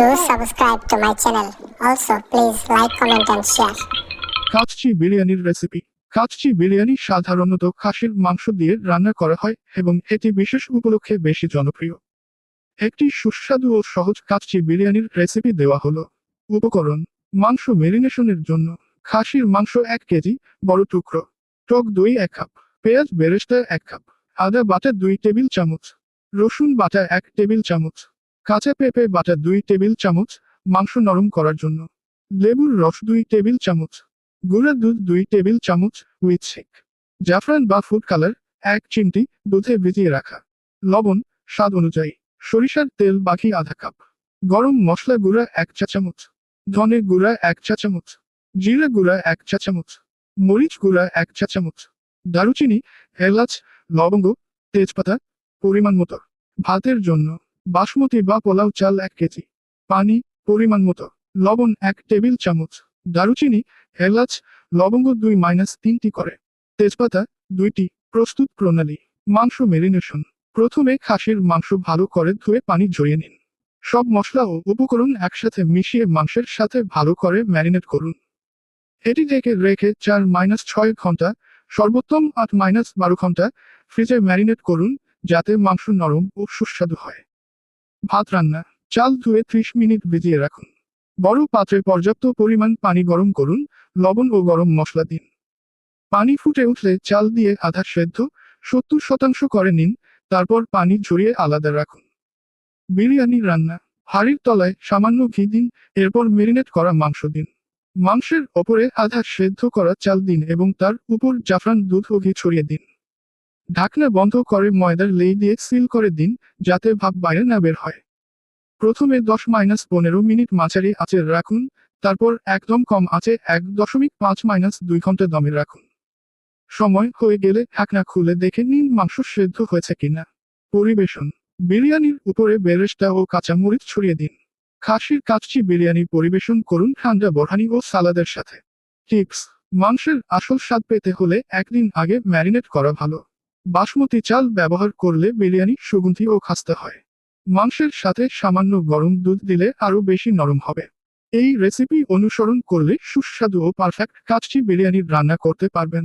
Do subscribe to my channel. Also, please like, comment, and share. Kacchi বিরিয়ানির recipe kacchi biryani সাধারণত খাসির মাংস দিয়ে রান্না করা হয় এবং এটি বিশেষ উপলক্ষে বেশি জনপ্রিয় একটি সুস্বাদু ও সহজ কাচ্চি বিরিয়ানির রেসিপি দেওয়া হলো উপকরণ মাংস মেরিনেশনের জন্য খাসির মাংস এক কেজি বড় টুকরো টক দই এক কাপ পেঁয়াজ বেরেস্তা এক কাপ আদা বাটা দুই টেবিল চামচ রসুন বাটা এক টেবিল চামচ কাঁচা পেঁপে বাটা দুই টেবিল চামচ, মাংস নরম করার জন্য। লেবুর রস দুই টেবিল চামচ, গুঁড়া দুধ দুই টেবিল চামচ উইথ শেক। জাফরান বা ফুড কালার, এক চিমটি দুধে ভিজিয়ে রাখা। লবণ, স্বাদ অনুযায়ী, সরিষার তেল বাকি আধা কাপ। গরম মশলা গুঁড়া এক চা চামচ, ধনে গুঁড়া এক চা চামচ, জিরা গুঁড়া এক চা চামচ, মরিচ গুঁড়া এক চা চামচ, দারুচিনি, এলাচ, লবঙ্গ, তেজপাতা, পরিমাণ মতো, ভাতের জন্য। বাসমতি বা পোলাও চাল এক কেজি। পানি, পরিমাণ মতো। লবণ এক টেবিল চামচ। দারুচিনি, এলাচ, লবঙ্গ দুই মাইনাস তিনটি করে। তেজপাতা দুইটি। প্রস্তুত প্রণালী। মাংস মেরিনেশন। প্রথমে খাসির মাংস ভালো করে ধুয়ে পানি ঝরিয়ে নিন। সব মশলা ও উপকরণ একসাথে মিশিয়ে মাংসের সাথে ভালো করে ম্যারিনেট করুন। এটি থেকে রেখে চার মাইনাস ছয় ঘণ্টা, সর্বোত্তম আট মাইনাস বারো ঘণ্টা ফ্রিজে ম্যারিনেট করুন, যাতে মাংস নরম ও সুস্বাদু হয়। ভাত রান্না। চাল ধুয়ে ত্রিশ মিনিট ভিজিয়ে রাখুন। বড় পাত্রে পর্যাপ্ত পরিমাণ পানি গরম করুন, লবণ ও গরম মশলা দিন। পানি ফুটে উঠলে চাল দিয়ে আধা সেদ্ধ, সত্তর শতাংশ করে নিন, তারপর পানি ঝরিয়ে আলাদা রাখুন। বিরিয়ানি রান্না। হাড়ির তলায় সামান্য ঘি দিন, এরপর মেরিনেট করা মাংস দিন। মাংসের ওপরে আধা সেদ্ধ করা চাল দিন এবং তার উপর জাফরান দুধ ও ঘি ছড়িয়ে দিন। ঢাকনা বন্ধ করে ময়দার লেই দিয়ে সিল করে দিন, যাতে ভাব বাইরে না বের হয়। প্রথমে দশ মাইনাস পনেরো মিনিট মাঝারি আঁচে রাখুন, তারপর একদম কম আছে এক দশমিক পাঁচ মাইনাস দুই ঘণ্টা দমে রাখুন। সময় হয়ে গেলে ঢাকনা খুলে দেখে নিন মাংস সেদ্ধ হয়েছে কিনা। পরিবেশন। বিরিয়ানির উপরে বেরেস্তা ও কাঁচামরিচ ছড়িয়ে দিন। খাসির কাচ্চি বিরিয়ানি পরিবেশন করুন ঠান্ডা বরহানি ও সালাদের সাথে। টিপস। মাংসের আসল স্বাদ পেতে হলে একদিন আগে ম্যারিনেট করা ভালো। বাসমতি চাল ব্যবহার করলে বিরিয়ানি সুগন্ধি ও খাস্তা হয়। মাংসের সাথে সামান্য গরম দুধ দিলে আরও বেশি নরম হবে। এই রেসিপি অনুসরণ করলে সুস্বাদু ও পারফেক্ট কাচ্চি বিরিয়ানি রান্না করতে পারবেন।